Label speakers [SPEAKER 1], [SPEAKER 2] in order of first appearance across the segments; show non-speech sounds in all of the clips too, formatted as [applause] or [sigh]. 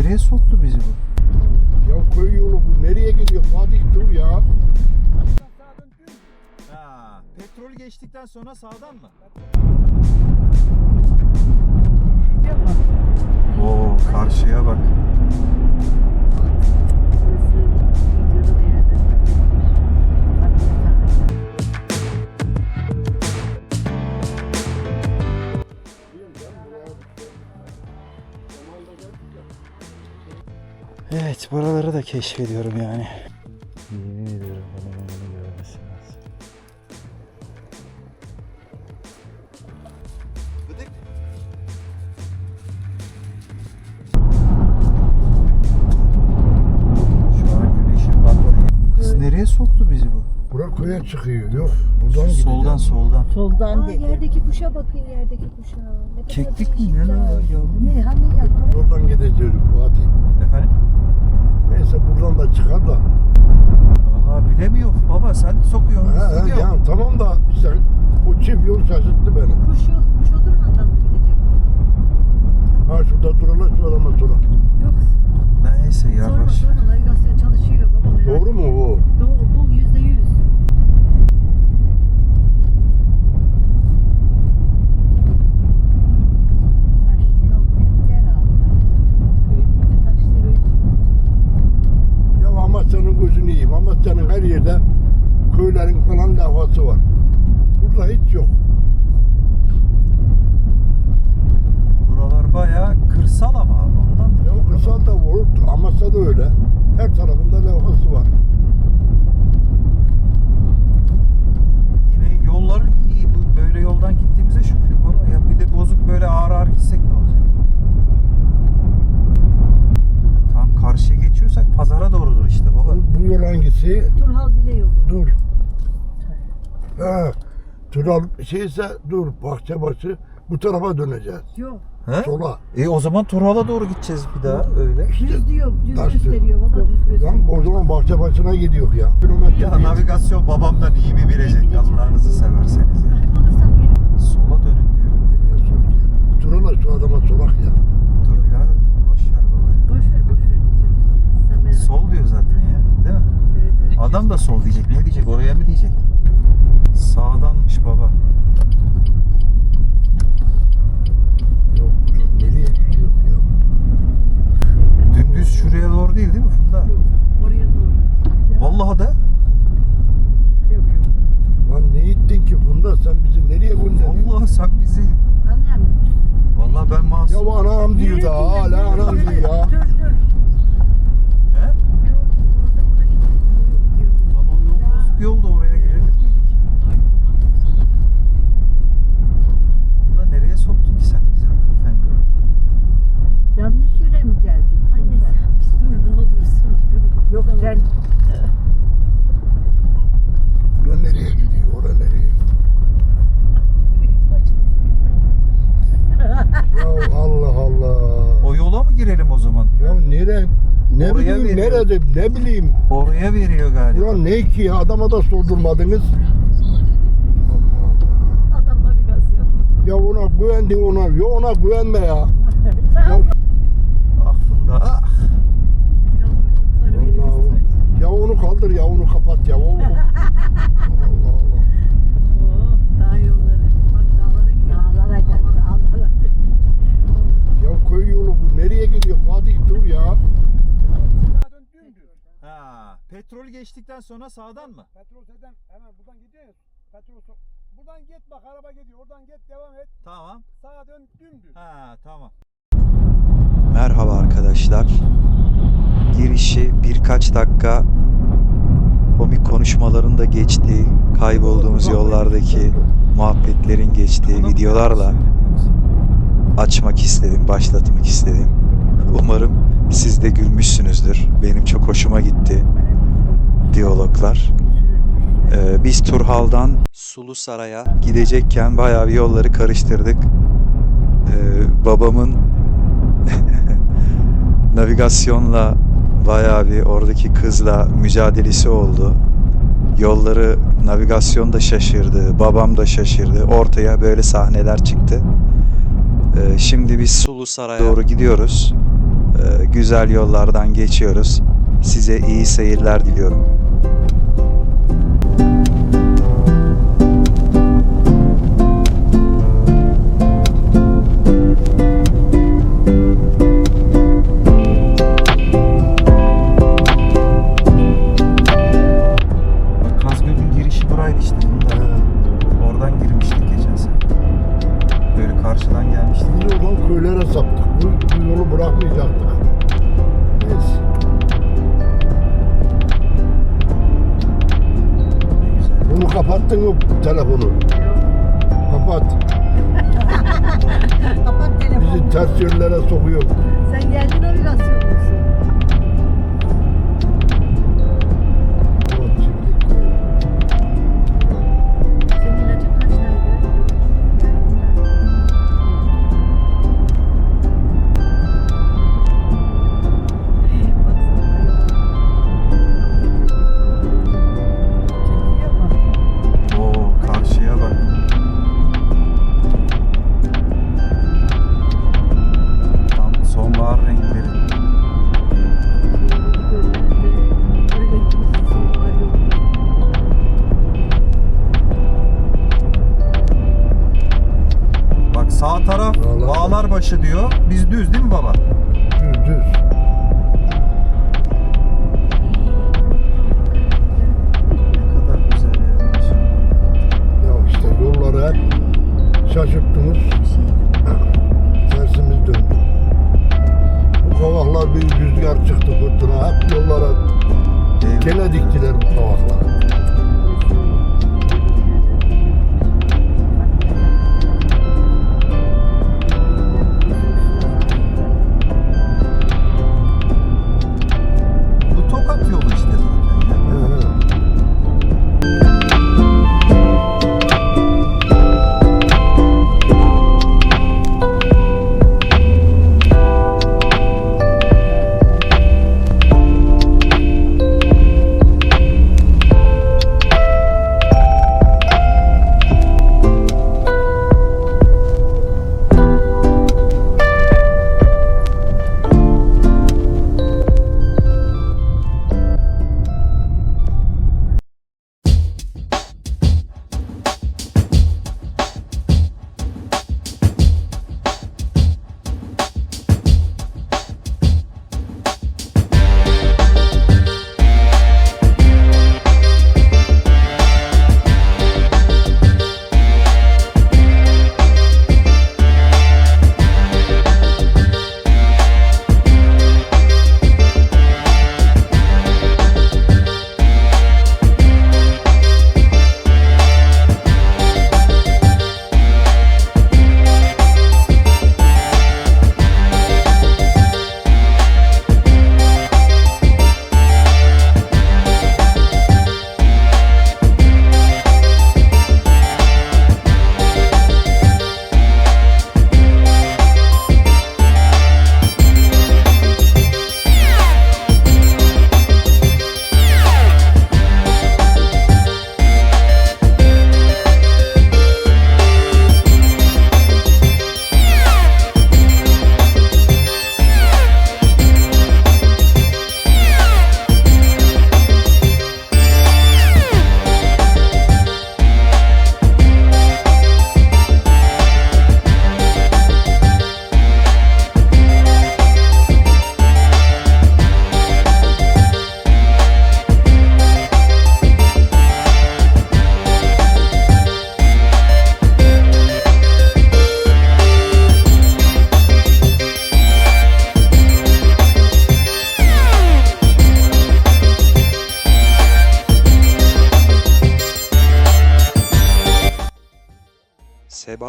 [SPEAKER 1] nereye soktu bizi bu?
[SPEAKER 2] Ya köy yolu bu nereye gidiyor Fatih dur ya.
[SPEAKER 1] Ha, petrol geçtikten sonra sağdan mı? Oo, karşıya bak. Evet, buraları da keşfediyorum yani. Yemin ediyorum bunu bunu görmesi lazım. Şu an güneşin battığı Kız nereye soktu bizi bu?
[SPEAKER 2] Bura köye çıkıyor yok. Buradan gideceğiz.
[SPEAKER 1] Soldan soldan.
[SPEAKER 3] Soldan
[SPEAKER 4] Aa,
[SPEAKER 3] dedi.
[SPEAKER 4] yerdeki kuşa bakın yerdeki kuşa. Ne kadar
[SPEAKER 1] Keklik mi? Ne
[SPEAKER 4] değişikler.
[SPEAKER 1] lan o yavrum?
[SPEAKER 4] Ne hani ya?
[SPEAKER 2] Oradan gideceğiz Fatih.
[SPEAKER 1] Efendim?
[SPEAKER 2] Neyse buradan da çıkar da.
[SPEAKER 1] Valla bilemiyor baba sen sokuyorsun.
[SPEAKER 2] He, he,
[SPEAKER 1] sıkıyorsun.
[SPEAKER 2] ya tamam da işte bu çift yol şaşırttı beni.
[SPEAKER 4] Kuşu, kuş oturmadan mı gidecek?
[SPEAKER 2] Ha şurada duralım şu adama sonra.
[SPEAKER 4] Yok.
[SPEAKER 1] Neyse
[SPEAKER 4] Sorma
[SPEAKER 1] yavaş.
[SPEAKER 4] sorma. Navigasyon çalışıyor baba.
[SPEAKER 2] Doğru mu bu?
[SPEAKER 4] Doğru. Bu yüzde yüz.
[SPEAKER 3] Taş yok bitti herhalde.
[SPEAKER 4] Köy bitti. Taşları bitti.
[SPEAKER 2] Ya Amasya'nın gözünü yiyeyim. Amasya'nın her yerde köylerin falan lafası var. Burada hiç yok.
[SPEAKER 1] Buralar bayağı kırsal ama ondan da.
[SPEAKER 2] Ya kırsal da olur. Amasya da öyle. Her tarafında levhası var.
[SPEAKER 1] Yine yollar iyi. Bu böyle yoldan gittiğimize şükür baba. Ya bir de bozuk böyle ağır ağır gitsek ne olacak? Tam karşıya geçiyorsak pazara doğrudur işte baba.
[SPEAKER 2] Bu, bu yol hangisi?
[SPEAKER 4] Turhal Dile yolu.
[SPEAKER 2] Dur. Ha, Tural şeyse dur Bahçebaşı bu tarafa döneceğiz.
[SPEAKER 4] Yok.
[SPEAKER 1] He?
[SPEAKER 2] Sola.
[SPEAKER 1] E o zaman Turhal'a doğru gideceğiz bir daha öyle.
[SPEAKER 4] Düz diyor. Düz
[SPEAKER 2] Taş
[SPEAKER 4] gösteriyor baba. Düz gösteriyor.
[SPEAKER 2] Lan o zaman Bahçebaşı'na gidiyor ya. Kilometre
[SPEAKER 1] Ya navigasyon babamdan iyi mi bilecek Allah'ınızı severseniz ya. Sola dönün diyor.
[SPEAKER 2] Tural'a şu adama sorak ya.
[SPEAKER 1] Dur ya boş ver baba.
[SPEAKER 4] Boş ver boş ver. Sen merak
[SPEAKER 1] Sol diyor zaten ya değil mi?
[SPEAKER 4] Evet, evet.
[SPEAKER 1] Adam da sol diyecek. Ne diyecek? Oraya mı diyecek? Sağdanmış baba.
[SPEAKER 2] Yok nereye gidiyor ya?
[SPEAKER 1] Dümdüz şuraya doğru değil değil mi Funda?
[SPEAKER 4] Yok, Oraya doğru.
[SPEAKER 1] Vallahi de.
[SPEAKER 4] Yok yok.
[SPEAKER 2] Lan ne ettin ki Funda sen bizi nereye gönderdin?
[SPEAKER 1] Vallahi sak bizi.
[SPEAKER 4] Annem.
[SPEAKER 1] Vallahi ben
[SPEAKER 2] Ya
[SPEAKER 1] masum.
[SPEAKER 2] anam diyor da hala anam diyor ya.
[SPEAKER 4] Dur dur.
[SPEAKER 1] He?
[SPEAKER 4] Yok orada oraya gidiyor.
[SPEAKER 1] Lan o yol bozuk yolda oraya girelim miydik? Funda nereye soktun ki sen bizi hakikaten?
[SPEAKER 3] Yanlış yere mi geldik?
[SPEAKER 4] Anne sen bir dur ne olursun bir dur.
[SPEAKER 3] Yok sen
[SPEAKER 2] Bura nereye gidiyor? Ora nereye? Ya Allah Allah.
[SPEAKER 1] O yola mı girelim o zaman?
[SPEAKER 2] Ya nere? Ne
[SPEAKER 1] Oraya
[SPEAKER 2] nerede? Ne bileyim.
[SPEAKER 1] Oraya veriyor galiba.
[SPEAKER 2] Ulan ne ki ya? Adama da sordurmadınız.
[SPEAKER 4] Adam navigasyon.
[SPEAKER 2] Ya ona güvendin ona. Ya ona güvenme ya. Ya
[SPEAKER 1] Ah Funda ah.
[SPEAKER 2] Ya onu kaldır ya onu kapat ya. O, o- Allah Allah.
[SPEAKER 4] Oo, dağ yolları. Bak dağlara gidiyor.
[SPEAKER 3] dağlara geldi. Dağlara.
[SPEAKER 2] Ya köy yolu bu nereye gidiyor Fatih dur ya.
[SPEAKER 1] Ha, petrol geçtikten sonra sağdan mı?
[SPEAKER 5] Petrol seden hemen buradan gidiyor ya. Petrol so- buradan git bak araba gidiyor. Oradan git devam et.
[SPEAKER 1] Tamam.
[SPEAKER 5] Sağa dön dümdüz.
[SPEAKER 1] Ha, tamam.
[SPEAKER 6] Merhaba arkadaşlar. Girişi birkaç dakika komik konuşmaların da geçtiği, kaybolduğumuz yollardaki muhabbetlerin geçtiği videolarla açmak istedim, başlatmak istedim. Umarım siz de gülmüşsünüzdür. Benim çok hoşuma gitti diyaloglar. Ee, biz Turhal'dan Sulu Saray'a gidecekken bayağı bir yolları karıştırdık. Ee, babamın [laughs] navigasyonla bayağı bir oradaki kızla mücadelesi oldu. Yolları navigasyon da şaşırdı, babam da şaşırdı. Ortaya böyle sahneler çıktı. Ee, şimdi biz Sulu Saray'a doğru gidiyoruz. Ee, güzel yollardan geçiyoruz. Size iyi seyirler diliyorum.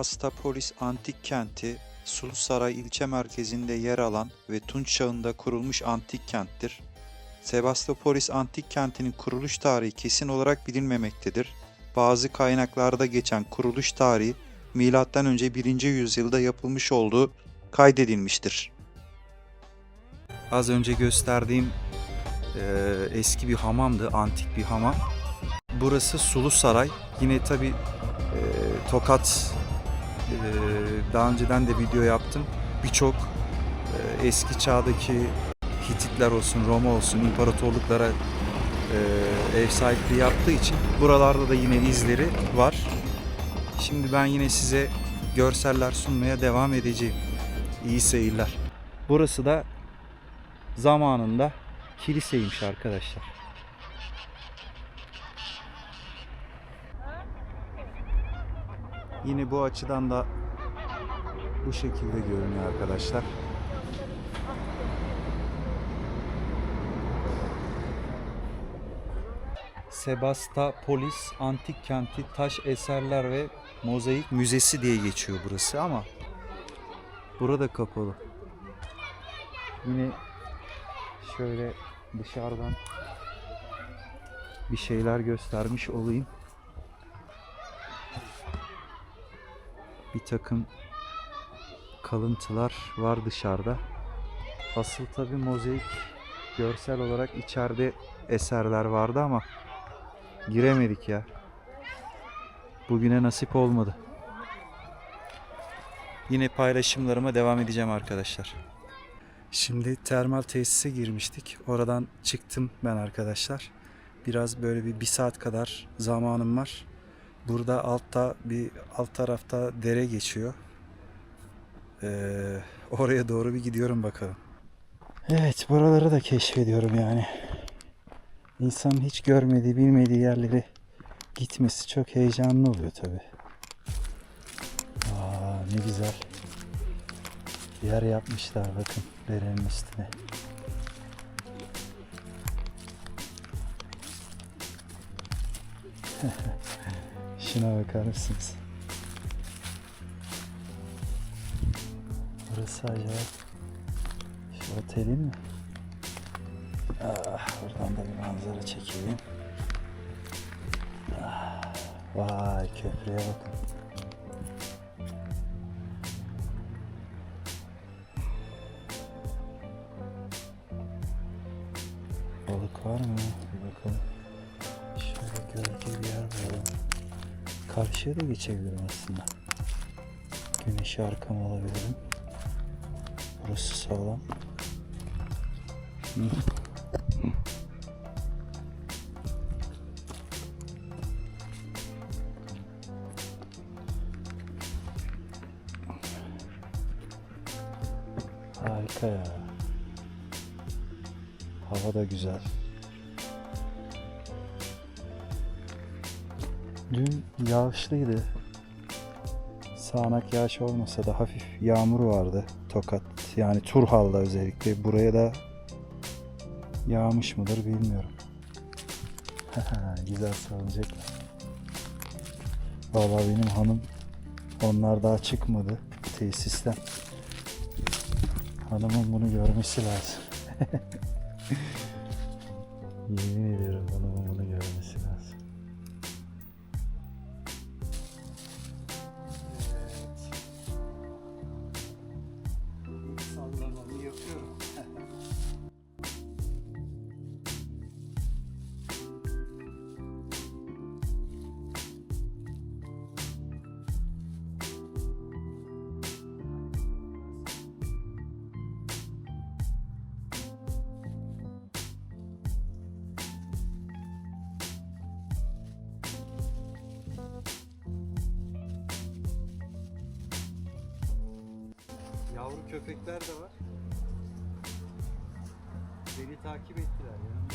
[SPEAKER 6] Anastaspolis antik kenti Sulusaray ilçe merkezinde yer alan ve Tunç çağında kurulmuş antik kenttir. Sebastopolis antik kentinin kuruluş tarihi kesin olarak bilinmemektedir. Bazı kaynaklarda geçen kuruluş tarihi M.Ö. 1. yüzyılda yapılmış olduğu kaydedilmiştir. Az önce gösterdiğim e, eski bir hamamdı, antik bir hamam. Burası Sulu Saray. Yine tabi e, Tokat ee, daha önceden de video yaptım. Birçok e, eski çağdaki Hititler olsun, Roma olsun imparatorluklara e, ev sahipliği yaptığı için buralarda da yine izleri var. Şimdi ben yine size görseller sunmaya devam edeceğim. İyi seyirler. Burası da zamanında kiliseymiş arkadaşlar. Yine bu açıdan da bu şekilde görünüyor arkadaşlar. Sebastopolis Antik Kenti Taş Eserler ve Mozaik Müzesi diye geçiyor burası ama burada kapalı. Yine şöyle dışarıdan bir şeyler göstermiş olayım. Bir takım kalıntılar var dışarıda. Asıl tabi mozaik görsel olarak içeride eserler vardı ama giremedik ya. Bugüne nasip olmadı. Yine paylaşımlarıma devam edeceğim arkadaşlar. Şimdi termal tesise girmiştik. Oradan çıktım ben arkadaşlar. Biraz böyle bir, bir saat kadar zamanım var. Burada altta bir alt tarafta dere geçiyor. Ee, oraya doğru bir gidiyorum bakalım.
[SPEAKER 1] Evet buraları da keşfediyorum yani. İnsanın hiç görmediği bilmediği yerlere gitmesi çok heyecanlı oluyor tabi. Aa ne güzel. Yer yapmışlar bakın derenin üstüne. [laughs] Şuna bakar mısınız? Burası acayip. Şu otelin mi? Ah, buradan da bir manzara çekeyim. Ah, vay köprüye bakın. Balık var mı? Karşıya da geçebilirim aslında. Güneşi arkama alabilirim. Burası sağlam. Hı. Yağışlıydı. Sağanak yağış olmasa da hafif yağmur vardı. Tokat yani Turhal'da özellikle. Buraya da yağmış mıdır bilmiyorum. [laughs] güzel salıncaklar. Vallahi benim hanım onlar daha çıkmadı tesisten. Hanımın bunu görmesi lazım. [laughs] Yemin ediyorum köpekler de var. Beni takip ettiler. Yanımda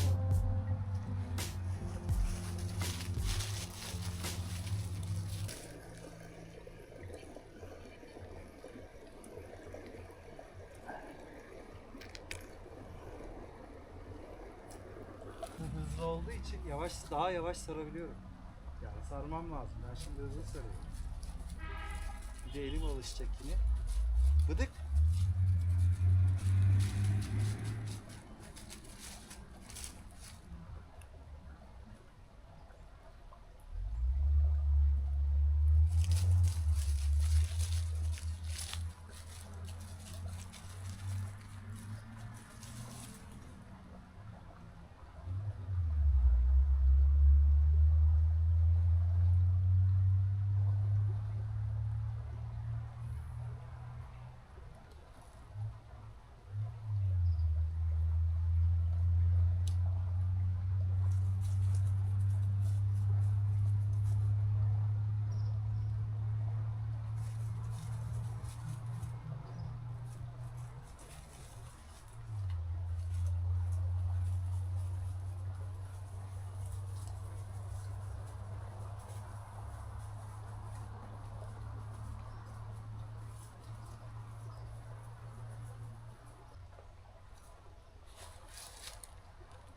[SPEAKER 1] hızlı olduğu için yavaş daha yavaş sarabiliyorum. Yani sarmam lazım. Ben şimdi hızlı sarıyorum. Bir de elim alışacak yine.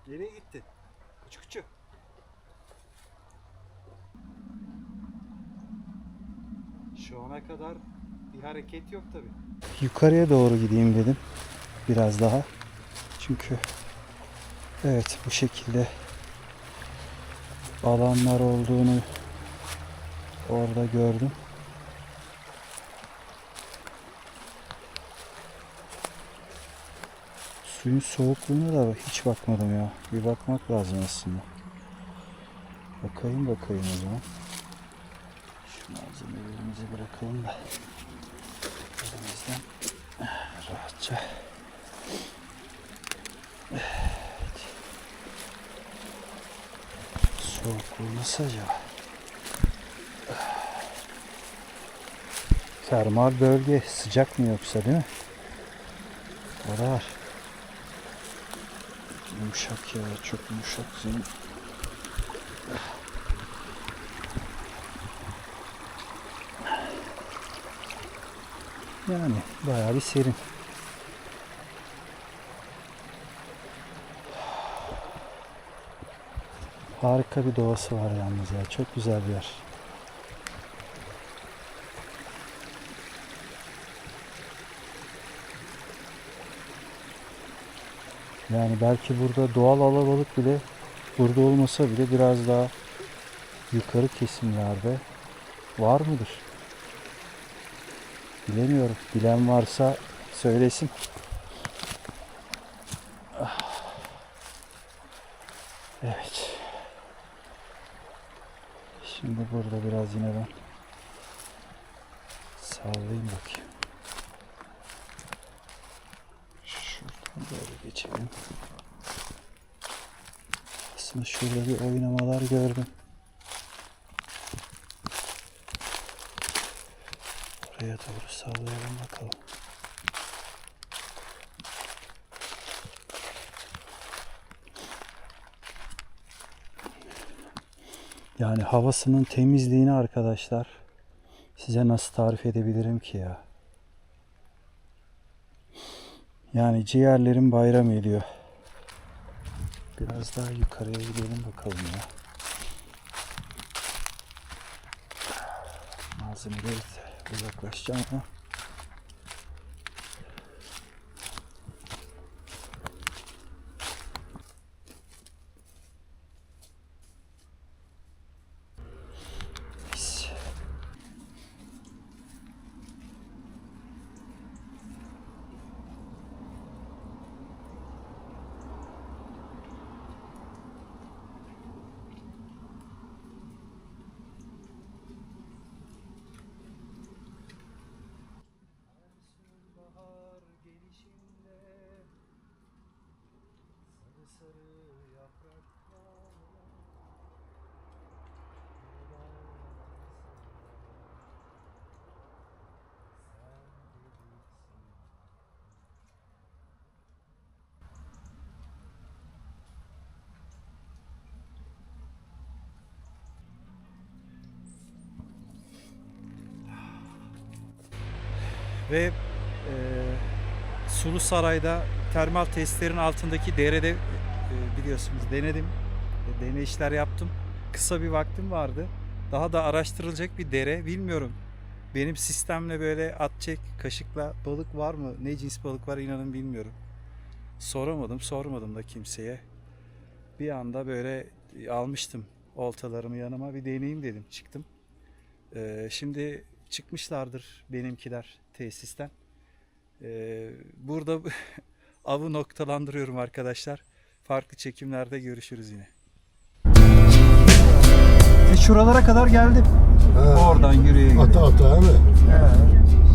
[SPEAKER 6] Nereye gitti? Küçük küçük. Şu ana kadar bir hareket yok tabi. Yukarıya doğru gideyim dedim. Biraz daha. Çünkü evet bu şekilde alanlar olduğunu orada gördüm. Suyun soğukluğuna da hiç bakmadım ya. Bir bakmak lazım aslında. Bakayım bakayım o zaman. Şu malzemelerimizi bırakalım da elimizden rahatça. Evet. Soğukluğu nasıl acaba? Termal bölge sıcak mı yoksa değil mi? O da var. Yumuşak ya çok yumuşak zemin. Yani bayağı bir serin. Harika bir doğası var yalnız ya. Çok güzel bir yer. Yani belki burada doğal alabalık bile burada olmasa bile biraz daha yukarı kesimlerde var mıdır? Bilemiyorum. Bilen varsa söylesin. Ah. Evet. Şimdi burada biraz yine ben sallayayım bakayım. Böyle geçelim. Aslında şurada bir oynamalar gördüm. Oraya doğru sallayalım bakalım. Yani havasının temizliğini arkadaşlar size nasıl tarif edebilirim ki ya? Yani ciğerlerim bayram ediyor. Biraz daha yukarıya gidelim bakalım ya. Malzemeleri uzaklaşacağım ama Ve e, Sulu Saray'da termal testlerin altındaki derede e, biliyorsunuz denedim. E, deneyişler yaptım. Kısa bir vaktim vardı. Daha da araştırılacak bir dere bilmiyorum. Benim sistemle böyle at kaşıkla balık var mı? Ne cins balık var inanın bilmiyorum. Soramadım, sormadım da kimseye. Bir anda böyle almıştım oltalarımı yanıma bir deneyeyim dedim. Çıktım. Ee, şimdi çıkmışlardır benimkiler tesisten. Ee, burada [laughs] avı noktalandırıyorum arkadaşlar. Farklı çekimlerde görüşürüz yine. E şuralara kadar geldim.
[SPEAKER 2] Ha.
[SPEAKER 6] Oradan yürüye yürüye.
[SPEAKER 2] Ata ata değil mi?
[SPEAKER 4] Baba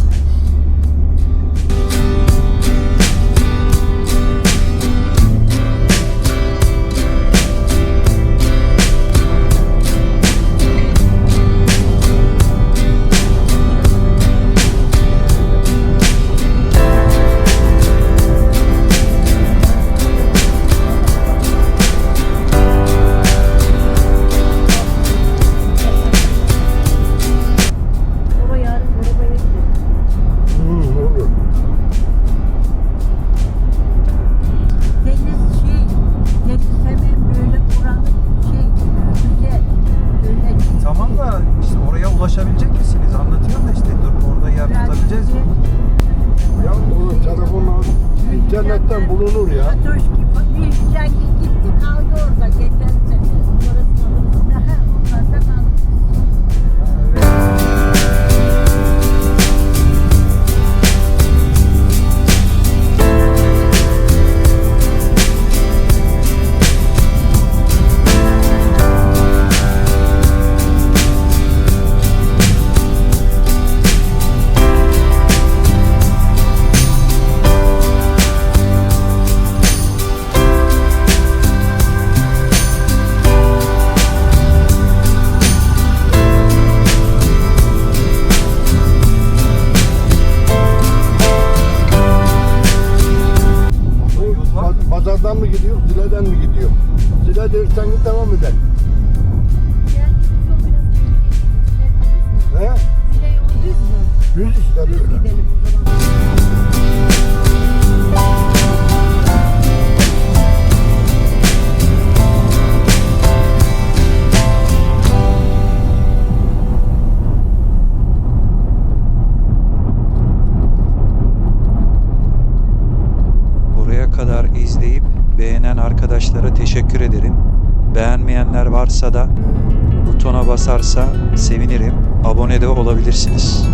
[SPEAKER 6] Abone olabilirsiniz.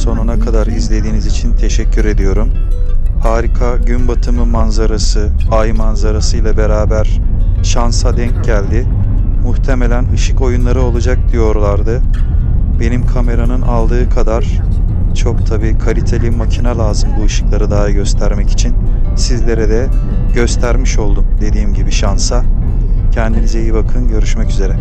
[SPEAKER 6] Sonuna kadar izlediğiniz için teşekkür ediyorum. Harika gün batımı manzarası, ay manzarası ile beraber şansa denk geldi. Muhtemelen ışık oyunları olacak diyorlardı. Benim kameranın aldığı kadar çok tabi kaliteli makine lazım bu ışıkları daha göstermek için. Sizlere de göstermiş oldum dediğim gibi şansa. Kendinize iyi bakın. Görüşmek üzere.